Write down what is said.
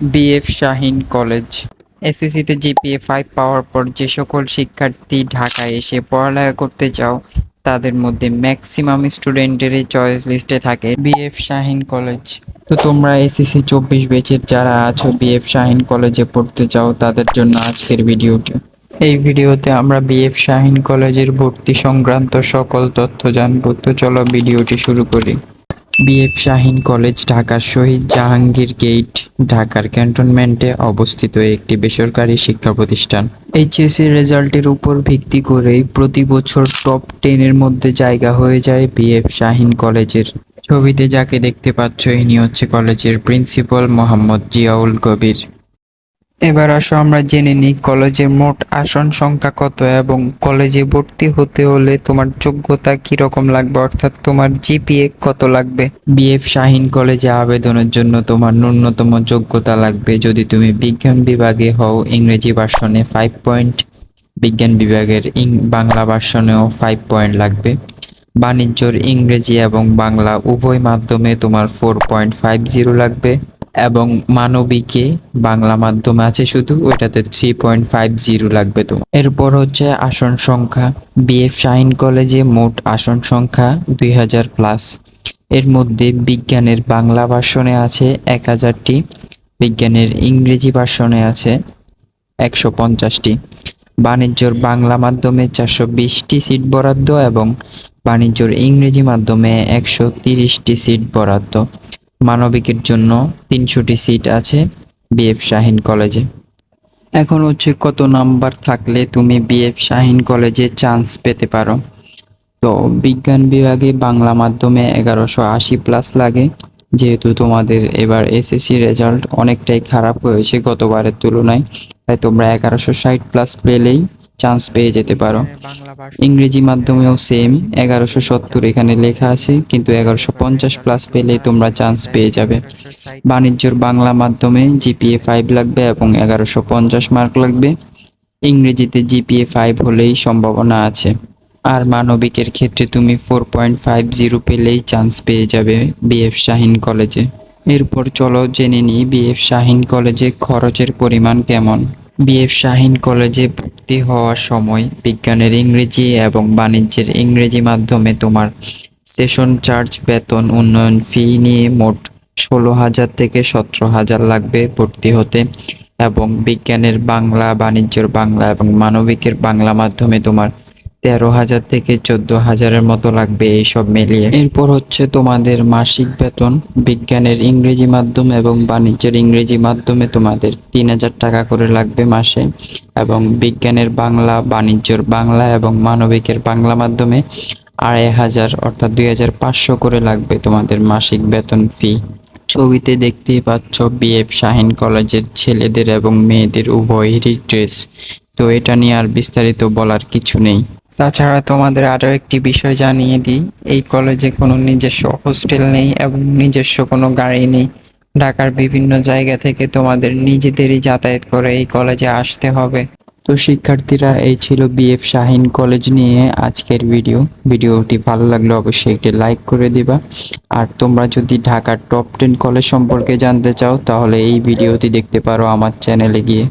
BF Shaheen college. এসএসসিতে GPA five পাওয়ার পর যে সকল শিক্ষার্থী ঢাকায় এসে পড়ালেখা করতে চাও, তাদের মধ্যে ম্যাক্সিমাম স্টুডেন্টেরই চয়েস লিস্টে থাকে বিএফ শাহিন কলেজ। তো তোমরা এসএসসি চব্বিশ বেচের যারা আছো, বিএফ শাহিন কলেজে পড়তে চাও, তাদের জন্য আজকের ভিডিওটি। এই ভিডিওতে আমরা বিএফ শাহিন কলেজের ভর্তি সংক্রান্ত সকল তথ্য জানব। তো চলো ভিডিওটি শুরু করি। বিএফ শাহিন কলেজ, ঢাকার শহীদ জাহাঙ্গীর গেট ঢাকার ক্যান্টনমেন্টে অবস্থিত একটি বেসরকারি শিক্ষা প্রতিষ্ঠান। এইচএসসি রেজাল্টের উপর ভিত্তি করেই প্রতি বছর টপ টেনের মধ্যে জায়গা হয়ে যায় বিএফ শাহিন কলেজের। ছবিতে যাকে দেখতে পাচ্ছ, ইনি হচ্ছে কলেজের প্রিন্সিপাল মোহাম্মদ জিয়াউল কবির। এবার আসো, আমরা জেনে নিই কলেজে মোট আসন সংখ্যা কত এবং কলেজে ভর্তি হতে হলে তোমার যোগ্যতা কি রকম লাগবে? অর্থাৎ তোমার জিপিএ কত লাগবে? বিএফ শাহিন কলেজে আবেদনের জন্য তোমার ন্যূনতম যোগ্যতা লাগবে। যদি তুমি বিজ্ঞান বিভাগে হও, ইংরেজি ভার্সনে ফাইভ পয়েন্ট বিজ্ঞান বিভাগের ইং বাংলা ভার্সনেও ফাইভ পয়েন্ট লাগবে। বাণিজ্যর ইংরেজি এবং বাংলা উভয় মাধ্যমে তোমার ফোর পয়েন্ট ফাইভ জিরো লাগবে। এবং মানবিকে বাংলা মাধ্যমে আছে শুধু, ওইটাতে থ্রি পয়েন্ট ফাইভ জিরো লাগবে তোমার। এরপর হচ্ছে আসন সংখ্যা। বিএফ শাহিন কলেজে মোট আসন সংখ্যা দুই হাজার প্লাস এর মধ্যে বিজ্ঞানের বাংলা ভার্সনে আছে এক হাজারটি, বিজ্ঞানের ইংরেজি ভার্সনে আছে একশো পঞ্চাশটি। বাণিজ্যর বাংলা মাধ্যমে চারশো বিশটি সিট বরাদ্দ এবং বাণিজ্যর ইংরেজি মাধ্যমে একশো তিরিশটি সিট বরাদ্দ। মানবিকের জন্য তিনশোটি সিট আছে বিএফ শাহিন কলেজে। এখন হচ্ছে কত নাম্বার থাকলে তুমি বিএফ শাহিন কলেজে চান্স পেতে পারো। তো বিজ্ঞান বিভাগে বাংলা মাধ্যমে এগারোশো আশি প্লাস লাগে। যেহেতু তোমাদের এবার এসএসসি রেজাল্ট অনেকটাই খারাপ হয়েছে গতবারের তুলনায়, তাই তোমরা এগারোশো ষাট প্লাস পেলেই চান্স পেয়ে যেতে পারো। ইংরেজি মাধ্যমেও সেম এগারোশো সত্তর এখানে লেখা আছে, কিন্তু এগারোশো পঞ্চাশ প্লাস পেলেই তোমরা চান্স পেয়ে যাবে। বাণিজ্যর বাংলা মাধ্যমে জিপিএ ফাইভ লাগবে এবং এগারোশো পঞ্চাশ মার্ক লাগবে। ইংরেজিতে জিপিএ ফাইভ হলেই সম্ভাবনা আছে। আর মানবিকের ক্ষেত্রে তুমি ফোর পয়েন্ট ফাইভ জিরো পেলেই চান্স পেয়ে যাবে বিএফ শাহিন কলেজে এরপর চলো জেনে নিই বিএফ শাহিন কলেজে খরচের পরিমাণ কেমন। বিএফ শাহিন কলেজে ভর্তি হওয়ার সময় বিজ্ঞানের ইংরেজি এবং বাণিজ্যের ইংরেজি মাধ্যমে তোমার সেশন চার্জ, বেতন, উন্নয়ন ফি নিয়ে মোট ষোলো হাজার থেকে সতেরো হাজার লাগবে ভর্তি হতে এবং বিজ্ঞানের বাংলা, বাণিজ্যর বাংলা এবং মানবিকের বাংলা মাধ্যমে তোমার তেরো হাজার থেকে চোদ্দ হাজারের মতো লাগবে এইসব মিলিয়ে। এরপর হচ্ছে তোমাদের মাসিক বেতন, বিজ্ঞানের ইংরেজি মাধ্যম এবং বাণিজ্যের ইংরেজি মাধ্যমে তোমাদের তিন হাজার টাকা করে লাগবে মাসে। এবং বিজ্ঞানের বাংলা, বাণিজ্যর বাংলা এবং মানবিকের বাংলা মাধ্যমে আড়াই হাজার অর্থাৎ দুই হাজার পাঁচশো করে লাগবে তোমাদের মাসিক বেতন ফি ছবিতে দেখতেই পাচ্ছ বিএফ শাহিন কলেজের ছেলেদের এবং মেয়েদের উভয়েরই ড্রেস তো এটা নিয়ে আর বিস্তারিত বলার কিছু নেই। তাছাড়া তোমাদের আরও একটি বিষয় জানিয়ে দিই। এই কলেজে কোনো নিজস্ব হোস্টেল নেই এবং নিজস্ব কোনো গাড়ি নেই। ঢাকার বিভিন্ন জায়গা থেকে তোমাদের নিজেদেরই যাতায়াত করে এই কলেজে আসতে হবে। তো শিক্ষার্থীরা, এই ছিল বিএফ শাহিন কলেজ নিয়ে আজকের ভিডিও। ভিডিওটি ভালো লাগলে অবশ্যই একটি লাইক করে দিবা। আর তোমরা যদি ঢাকার টপ টেন কলেজ সম্পর্কে জানতে চাও, তাহলে এই ভিডিওটি দেখতে পারো আমার চ্যানেলে গিয়ে।